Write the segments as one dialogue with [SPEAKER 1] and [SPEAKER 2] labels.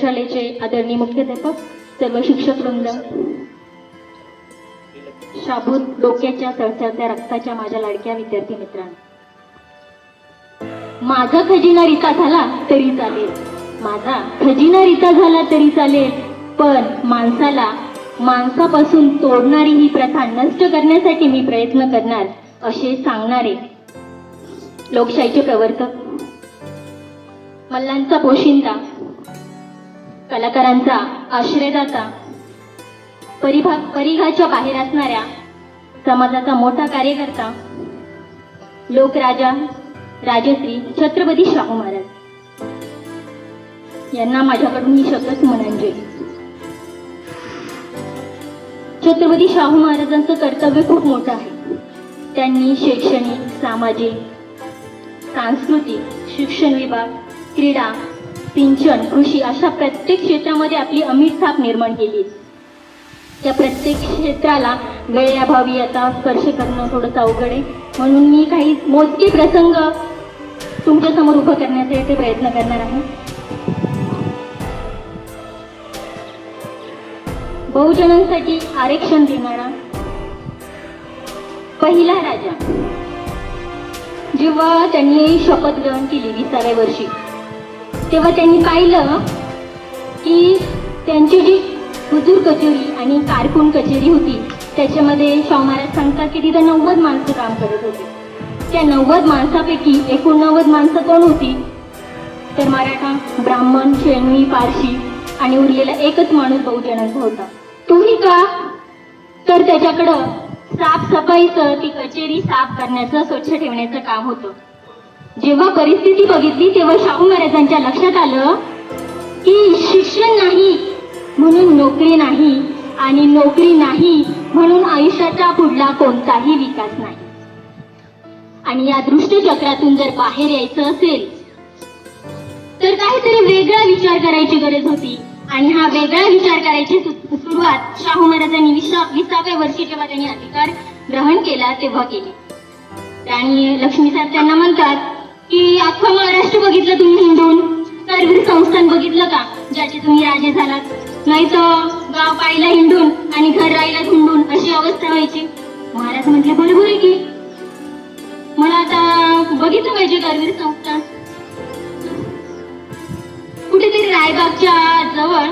[SPEAKER 1] शाळेचे आदरणीय मुख्याध्यापक सर्व शिक्षक वृंद. शाबूत डोक्याच्या सळसळत्या रक्ताच्या माझ्या लाडक्या विद्यार्थी मित्रांनो. माझा खजिना रिता झाला तरी चालेल. माझा खजिना रिता झाला तरी चालेल. पण माणसाला माणसापासून तोडणारी ही प्रथा नष्ट करण्यासाठी मी प्रयत्न करणार असे सांगणारे लोकशाहीचे प्रवर्तक मल्लांचा पोशिंदा कलाकारांचा आश्रयदाता परिभाग परिघाच्या बाहेर असणाऱ्या समाजाचा मोठा कार्यकर्ता लोकराजा राजश्री छत्रपती शाहू महाराज. यांना माझ्याकडून ही शब्द सुमनांजली छत्रपती शाहू महाराजांचं कर्तव्य खूप मोठं आहे. त्यांनी शैक्षणिक सामाजिक सांस्कृतिक शिक्षण विभाग क्रीडा सिंचन कृषी अशा प्रत्येक क्षेत्रामध्ये आपली अमीर छाप निर्माण केली. त्या प्रत्येक क्षेत्राला गळ्याभावी आता स्पर्श करणं थोडंसं अवघड आहे. म्हणून मी काही मोजके प्रसंग तुमच्यासमोर उभं करण्यासाठी प्रयत्न करणार आहे. बहुजनांसाठी आरक्षण देणारा पहिला राजा. जेव्हा त्यांनी शपथ ग्रहण केली विसाव्या वर्षी. तेव्हा त्यांनी पाहिलं की त्यांची जी हुजूर कचेरी आणि कारकून कचेरी होती त्याच्यामध्ये शाहू महाराज सांगतात की तिथं नव्वद माणसं काम करत होती. त्या नव्वद माणसापैकी एकोणनव्वद माणसं कोण होती? तर मराठा ब्राह्मण शेणवी पारशी आणि उरलेला एकच माणूस बहुजनाचा होता. तुम्ही का? तर त्याच्याकडं साफसफाईचं ती कचेरी साफ करण्याचं स्वच्छ ठेवण्याचं काम होतं. जेव्हा परिस्थिती बघितली तेव्हा शाहू महाराजांच्या लक्षात आलं की शिक्षण नाही म्हणून नोकरी नाही आणि नोकरी नाही म्हणून आयुष्याचा पुढला कोणताही विकास नाही. आणि या दृष्टचक्रातून जर बाहेर यायचं असेल तर काहीतरी वेगळा विचार करायची गरज होती. आणि हा वेगळा विचार करायची सुरुवात शाहू महाराजांनी विसा विसाव्या वर्षी जेव्हा त्यांनी अधिकार ग्रहण केला तेव्हा केली. आणि लक्ष्मी साहेब त्यांना म्हणतात की अख्खं महाराष्ट्र बघितलं तुम्ही हिंदून. करवीर संस्थान बघितलं का? ज्याचे तुम्ही राजे झालात. नाही तर गाव पाहिला हिंडून आणि घर राहिला धुंडून अशी अवस्था व्हायची. महाराज म्हटले बरोबर आहे की. मला आता बघितलं पाहिजे करवीर संस्थान कुठेतरी रायबागच्या जवळ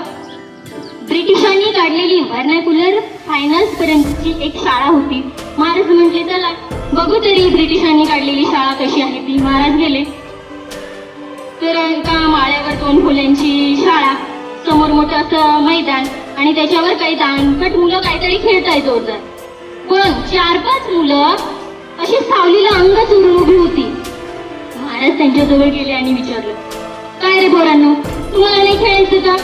[SPEAKER 1] ब्रिटिशांनी काढलेली व्हर्नाकुलर फायनल्स पर्यंतची एक शाळा होती. महाराज म्हटले चला. बघू तरी ब्रिटिशांनी काढलेली शाळा कशी आहे. ती महाराज गेले. तर एका माळ्यावर दोन फुल्यांची शाळा समोर मोठं असं मैदान आणि त्याच्यावर काही दानकट मुलं काहीतरी खेळताय जोरदार. पण चार पाच मुलं अशी सावलीला अंग चुरून उभी होती. महाराज त्यांच्याजवळ गेले आणि विचारलं काय रे पोरांनो तुम्हाला नाही खेळायचं का?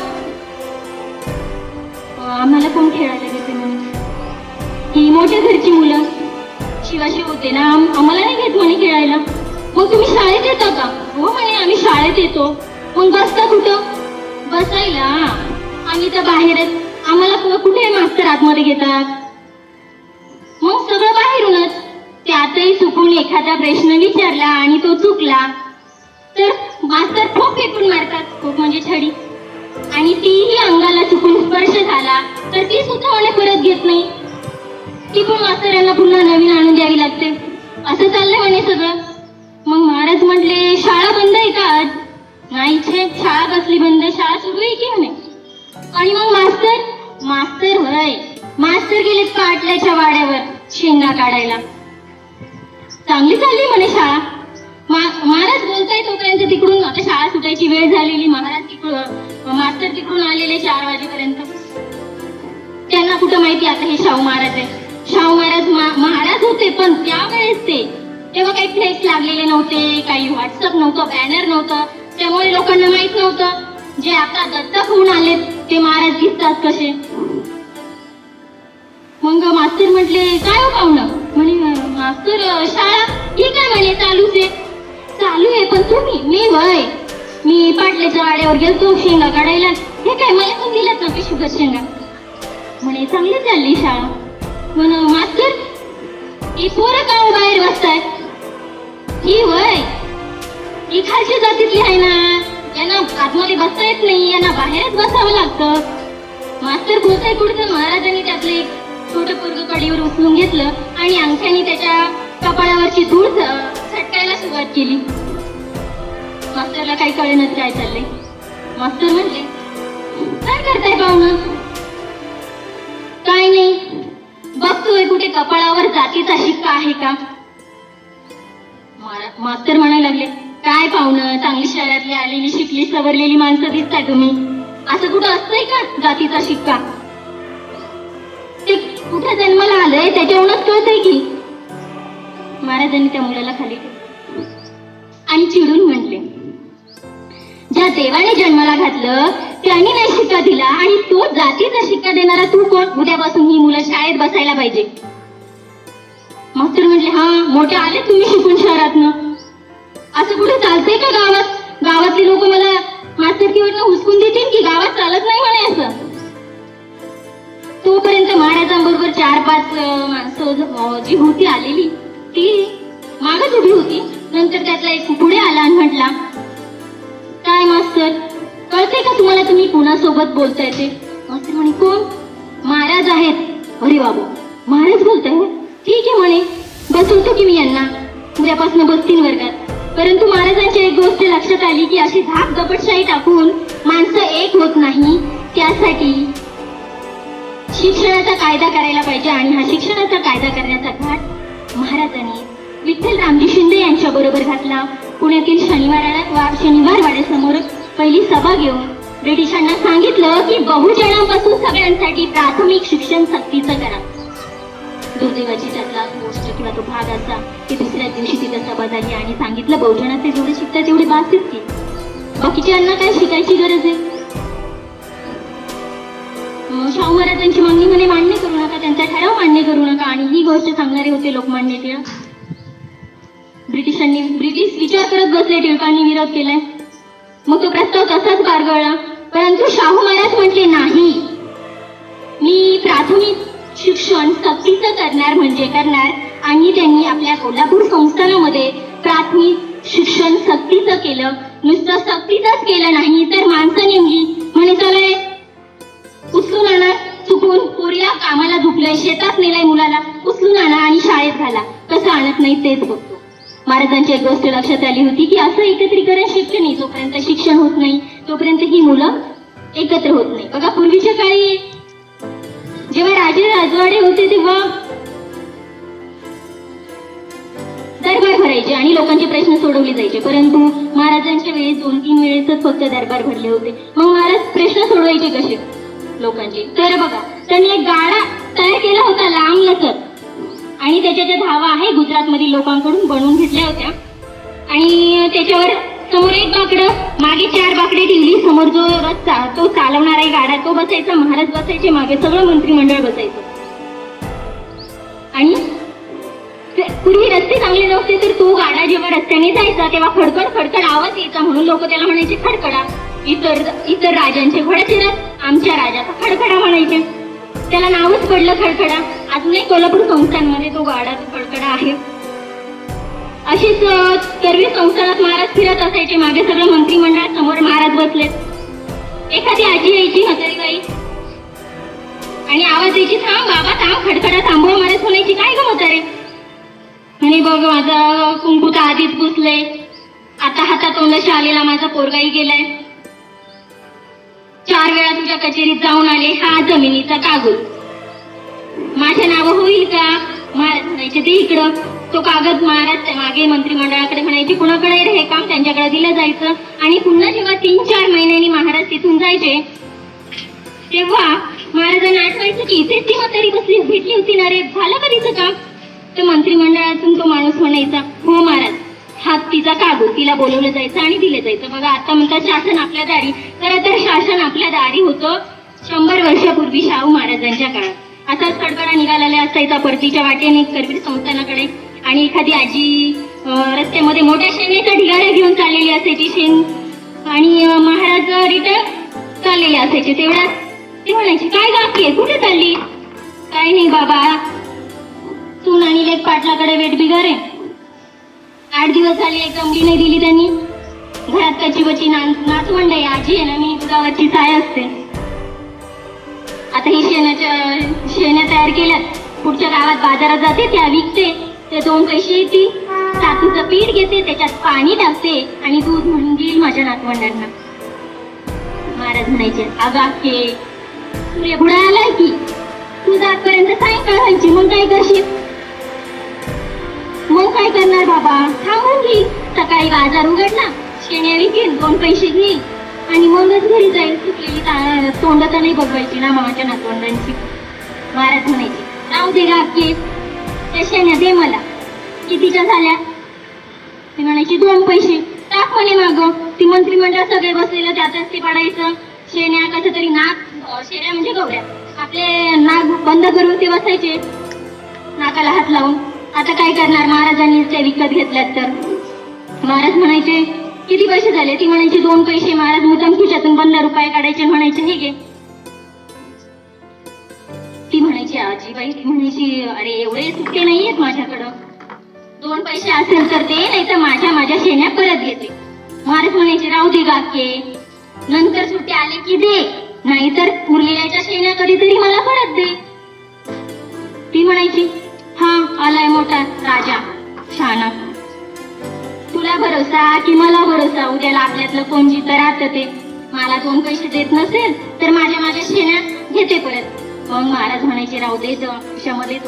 [SPEAKER 1] आम्हाला कोण खेळायला घेते म्हणून? ही मोठ्या घरची मुलं. शिवाशिव होते ना आम्हाला नाही घेत म्हणे खेळायला. मग तुम्ही शाळेत येता का? हो म्हणे आम्ही शाळेत येतो. मग बसता कुठं? बसायला. आम्ही तर बाहेरच आम्हाला कुठे मास्तर आतमध्ये घेतात? मग सगळं बाहेरूनच. त्यातही चुकून एखादा प्रश्न विचारला आणि तो चुकला. तर मास्तर खूप फेकून मारतात खूप म्हणजे छडी. आणि तीही अंगाला चुकून स्पर्श झाला तर ती सुद्धा म्हणे परत घेत नाही. ती पण मास्तर यांना पुन्हा नवीन आणून द्यावी लागते. असं चाललंय म्हणे सगळं. मग महाराज म्हटले शाळा बंद आहे का आज? नाही छे शाळा कसली बंद? शाळा सुरू आहे की म्हणे? आणि मग मास्तर? मास्तर होय. मास्तर गेलेत पाटल्याच्या वाड्यावर शेंगा काढायला. चांगली चालली म्हणे शाळा. महाराज बोलताय तोपर्यंत तिकडून आता शाळा सुटायची वेळ झालेली. महाराज तिकडून मास्तर तिकडून आलेले चार वाजेपर्यंत. त्यांना कुठं माहिती? आता हे शाहू महाराज आहे शाहू महाराज मा- महाराज होते पण त्यावेळेस ते तेव्हा काही फ्लेक्स लागलेले नव्हते काही व्हॉट्सअप नव्हतं बॅनर नव्हतं त्यामुळे लोकांना माहीत नव्हतं. जे आता दत्तक होऊन आले ते महाराज दिसतात कसे? मग मास्तर म्हटले काय हो पाहुणं? म्हणे मास्तर शाळा ठीक आहे म्हणे चालूच आहे. चालू आहे पण तुम्ही मी वय. मी पाटल्याच्या वाड्यावर गेलतो शेंगा काढायला. हे काय मला पण दिलात ना पिशुगर शेंगा? म्हणे चांगली चालली शाळा. म्हण मास्तर ही पोरं का बाहेर बसताय ही वय. ही खालच्या जातीतली आहे ना. यांना आतमध्ये बसता येत नाही यांना बाहेरच बसावं लागतं. मास्तर कुठे कुठचं महाराजांनी त्यातले छोटं पोरग कडीवर उचलून घेतलं आणि अंगठ्याने त्याच्या कपाळावरची धूळ छटकायला सुरुवात केली. मास्तरला काही कळेनच काय चाललंय. मास्तर म्हणले काय करताय पाहुणं? कपाळावर जातीचा शिक्का आहे का? मास्तर म्हणायला लागले काय पाहुणं? चांगली शहरातली आलेली शिकली सवरलेली माणसं दिसताय तुम्ही. असं कुठं असतंय का जातीचा शिक्का? ते कुठं जन्माला आलंय त्याच्यावरूनच कळतंय की. महाराजांनी त्या मुलाला खाली आणि चिडून म्हटले ज्या देवाने जन्माला घातलं त्याने नाही शिक्का दिला आणि तो जातीचा शिक्का देणारा तू कोण? उद्यापासून ही मुलं शाळेत बसायला पाहिजे. मास्तर म्हटले हा मोठे आले तुम्ही शिकून शहरातनं. असं कुठे चालतंय का गावात? गावातली लोक मला मास्तरकीवरनं हुसकून देतील की गावात चालत नाही म्हणे असं? तोपर्यंत महाराजांबरोबर चार पाच माणसं जी होती आलेली ती मागच उभी होती. नंतर त्यातला एक पुढे आला आणि म्हटला काय मास्तर कळते का तुम्हाला तुम्ही कुणासोबत बोलताय ते? मास्तर म्हणे कोण? महाराज आहेत. अरे बाबू महाराज बोलताय ठीक आहे म्हणे. बसवतो की मी यांना. उद्यापासून बसतील वर्गात. परंतु महाराजांची एक गोष्ट लक्षात आली की अशी धाक दपटशाही टाकून माणसं एक होत नाही. त्यासाठी शिक्षणाचा कायदा करायला पाहिजे आणि हा शिक्षणाचा कायदा करण्याचा घाट महाराजांनी विठ्ठल रामजी शिंदे यांच्या बरोबर घातला. पुण्यातील शनिवाराला वा- शनिवार वाड्यासमोर पहिली सभा घेऊन ब्रिटिशांना सांगितलं की बहुजनांपासून सगळ्यांसाठी प्राथमिक शिक्षण सक्तीचं करा. दुर्दैवाची त्यातला गोष्ट किंवा तो भाग असा की दुसऱ्या दिवशी तिथं सभा झाली आणि सांगितलं बहुजनाचे जेवढे शिकतात तेवढे बाकीच की? बाकीच्यांना काय शिकायची गरज आहे? शाहू महाराजांची मागणी म्हणे मान्य करू नका त्यांचा ठराव मान्य करू नका. आणि ही गोष्ट सांगणारे होते लोकमान्य टिळक. ब्रिटिशांनी ब्रिटिश विचार करत बसले टिळकांनी विरोध केलाय. मग तो प्रस्ताव तसाच बारगळला परंतु शाहू महाराज म्हटले नाही. मी प्राथमिक शिक्षण सक्तीचं करणार म्हणजे करणार. आणि त्यांनी आपल्या कोल्हापूर संस्थानामध्ये प्राथमिक शिक्षण सक्तीचं केलं. नुसतं सक्तीचंच केलं नाही तर माणसं नेमली. म्हणे चलाय उचलून आणा. चुकून पोरीला कामाला झुकलंय शेतात नेलाय मुलाला. उचलून आणा आणि शाळेत घाला. कसं आणत नाही तेच बघतो. महाराजांची एक गोष्ट लक्षात आली होती की असं एकत्रीकरण शक्य नाही. जोपर्यंत शिक्षण होत नाही तोपर्यंत ही मुलं एकत्र होत नाही. बघा पूर्वीच्या काळी जेव्हा राजे राजवाडे होते तेव्हा दरबार भरायचे आणि लोकांचे प्रश्न सोडवले जायचे. परंतु महाराजांच्या वेळेस दोन तीन वेळेसच फक्त दरबार भरले होते. मग महाराज प्रश्न सोडवायचे कसे? लोकांचे. तर बघा त्यांनी एक गाडा तयार केला होता लांब लचक. आणि त्याच्या ज्या धावा आहे गुजरातमधील लोकांकडून बनवून घेतल्या होत्या. आणि त्याच्यावर समोर एक बाकडं. मागे चार बाकडे ठेवली. समोर जो रस्ता तो चालवणारा आहे गाडा तो बसायचा. महाराज बसायचे. मागे सगळं मंत्रिमंडळ बसायचं. आणि पूर्वी रस्ते चांगले नव्हते तर तो गाडा जेव्हा रस्त्याने जायचा तेव्हा खडखड खडखड आवाज यायचा. म्हणून लोक त्याला म्हणायचे खडखडा. इतर इतर राजांचे घोड्याचे रथ आमच्या राजाचा खडखडा म्हणायचे. त्याला नावच पडलं खडखडा. अजूनही कोल्हापूर संस्थांमध्ये तो गाडा खडखडा आहे. अशीच कर्वी सर्व संस्थानात महाराज फिरत असायचे. मागे सगळं मंत्रिमंडळ समोर महाराज बसले एखादी आजी यायची म्हातारी बाई आणि आवाज यायची थांब बाबा थांब खडखडा थांबव महाराज म्हणायची काय ग म्हातारे? म्हणे बघ माझा कुंकू तर आधीच पुसलंय. आता हातात तोंडाशी आलेला माझा पोरगाही गेलाय. चार वेळा तुझ्या कचेरीत जाऊन आले हा जमिनीचा कागद. माझ्या नाव होईल का? महाराज म्हणायचे ते इकडं. तो कागद महाराज मागे मंत्रिमंडळाकडे म्हणायचे कुणाकडे रे हे काम? त्यांच्याकडे दिलं जायचं. आणि पुन्हा जेव्हा तीन चार महिन्यांनी महाराज तिथून जायचे तेव्हा महाराजांना आठवायचं की इथेच ती म्हातारी बसली भेटली होती ना रे? झालं का तिचं काम? तर मंत्रिमंडळातून तो माणूस म्हणायचा हो महाराज हा तिचा कागद तिला बोलवलं जायचं आणि दिलं जायचं. बघा आता म्हणतात शासन आपल्या दारी खरं तर शासन आपल्या दारी होतं शंभर वर्षापूर्वी शाहू महाराजांच्या काळात. असाच कडकडा निघालेला असायचा परतीच्या वाटेने करवीर संस्थानाकडे आणि एखादी आजी रस्त्यामध्ये मोठ्या शेणीचा ढिगारा घेऊन चाललेली असायची शेण आणि महाराज रिटर्न चाललेले असायचे. तेवढ्या ते म्हणायचे काय गाठी आहे कुठे चालली? काय नाही बाबा सून आणि लेक पाटलाकडे वेट बिगार आहे. आठ दिवस झाले एक जमली नाही दिली त्यांनी. घरात कची बची नाच आहे. आजी आहे ना मी गावाची साय असते. आता ही शेणाच्या शेण्या तयार केल्यात. पुढच्या गावात बाजारात जाते त्या विकते. ते दोन पैसे येतील सातूचं पीठ घेते त्याच्यात पाणी टाकते आणि दूध म्हणून देईल माझ्या नातवंडांना. महाराज म्हणायचे अगा के तुरे बुडा आलाय की? तू जातपर्यंत सायंकाळ व्हायची मग काय करशील? मग काय करणार बाबा? थांबून घे. सकाळी बाजार उघडला. शेण्या विकेल दोन पैसे घेईल आणि मगच घरी जाईल. सुटलेली तोंड तर नाही बघवायची ना मामाच्या नातवंडांची. महाराज म्हणायची राहू दे गाके मला. कितीच्या झाल्या? ती म्हणायची दोन पैसे. टाक म्हणे माग. ती मंत्रिमंडळ सगळे बसलेलं त्यातच ते पडायचं. शेण्या कसं तरी नाक शेण्या म्हणजे गवऱ्या. आपले नाक बंद करून ते बसायचे. नाकाला हात लावून. आता काय करणार? महाराजांनी त्या विकत घेतल्यात तर. महाराज म्हणायचे किती पैसे झाले? ती म्हणायचे दोन पैसे. महाराज मुद्दाम खिशातून पन्नास रुपये काढायचे. म्हणायचे हे घे. म्हणजे, अरे एवढे सुट्टे माझ्याकडं. दोन पैसे असेल तर ते नाही तर माझ्या माझ्या शेण्या परत घेते. महाराज म्हणायचे राहू दे गाके. नंतर सुट्टे आले की दे नाहीतर उरलेल्याच्या शेण्या कधीतरी मला परत दे. ती म्हणायची हा आलाय मोठा राजा शाना तुला भरोसा की मला भरोसा? उद्याला आपल्यातलं कोण जिथं राहतं ते. मला दोन पैसे देत नसेल तर माझ्या माझ्या शेण्या घेते परत. मग महाराज म्हणायचे राहू दे ज- खिशामध्ये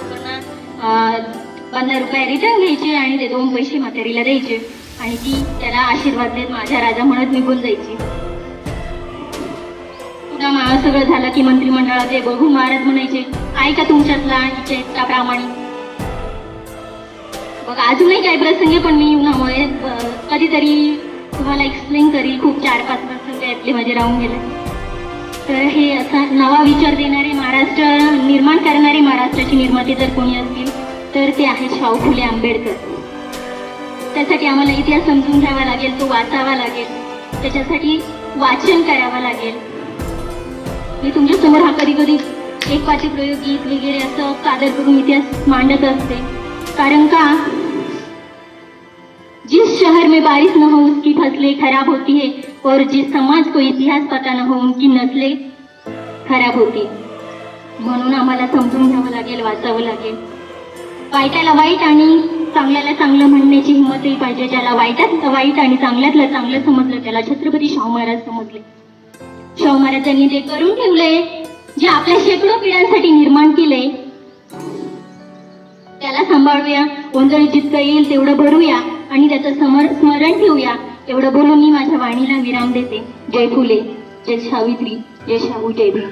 [SPEAKER 1] पंधरा रुपये रिटर्न घ्यायचे आणि ते दोन पैसे म्हातारीला द्यायचे. आणि ती त्याला आशीर्वाद देत माझ्या राजा म्हणत निघून जायची. पुन्हा सगळं झालं की मंत्रिमंडळात ते बघून महाराज म्हणायचे ऐका तुमच्यातला हिच्या इतका प्रामाणिक. बघ अजूनही काही प्रसंग पण मी उन्हामुळे कधीतरी तुम्हाला एक्सप्लेन करील. खूप चार पाच प्रसंग यातले माझे राहून गेले. तर हे असा नवा विचार देणारे महाराष्ट्र निर्माण करणारे महाराष्ट्राची निर्माते जर कोणी असतील तर ते आहेत शाहू फुले आंबेडकर. त्यासाठी आम्हाला इतिहास समजून घ्यावा लागेल तो वाचावा लागेल. त्याच्यासाठी वाचन करावं लागेल. मी तुमच्यासमोर हा कधी कधी एक वाचे प्रयोग गीत वगैरे असं सादर करून इतिहास मांडत असते. कारण का? जिस शहर में बारिश न हो उसकी फसलें खराब होती है और जिस समाज को इतिहास पता हो, न की नसले खराब होती। म्हणून आम्हाला समजून घ्यावं लागेल वाचावं लागेल. वाईटाला वाईट आणि चांगल्याला चांगलं म्हणण्याची हिंमतही पाहिजे ज्याला वाईटात वाईट आणि चांगल्यातलं चांगलं समजलं त्याला छत्रपती शाहू महाराज समजले. शाहू महाराजांनी ते करून ठेवले जे आपल्या शेकडो पिढ्यांसाठी निर्माण केले त्याला सांभाळूया ओंजळी जितकं येईल तेवढं भरूया आणि त्याचं समर स्मरण ठेवूया. एवढं बोलून मी माझ्या वाणीला विराम देते. जय फुले जय सावित्री जय शाहू जय भीम.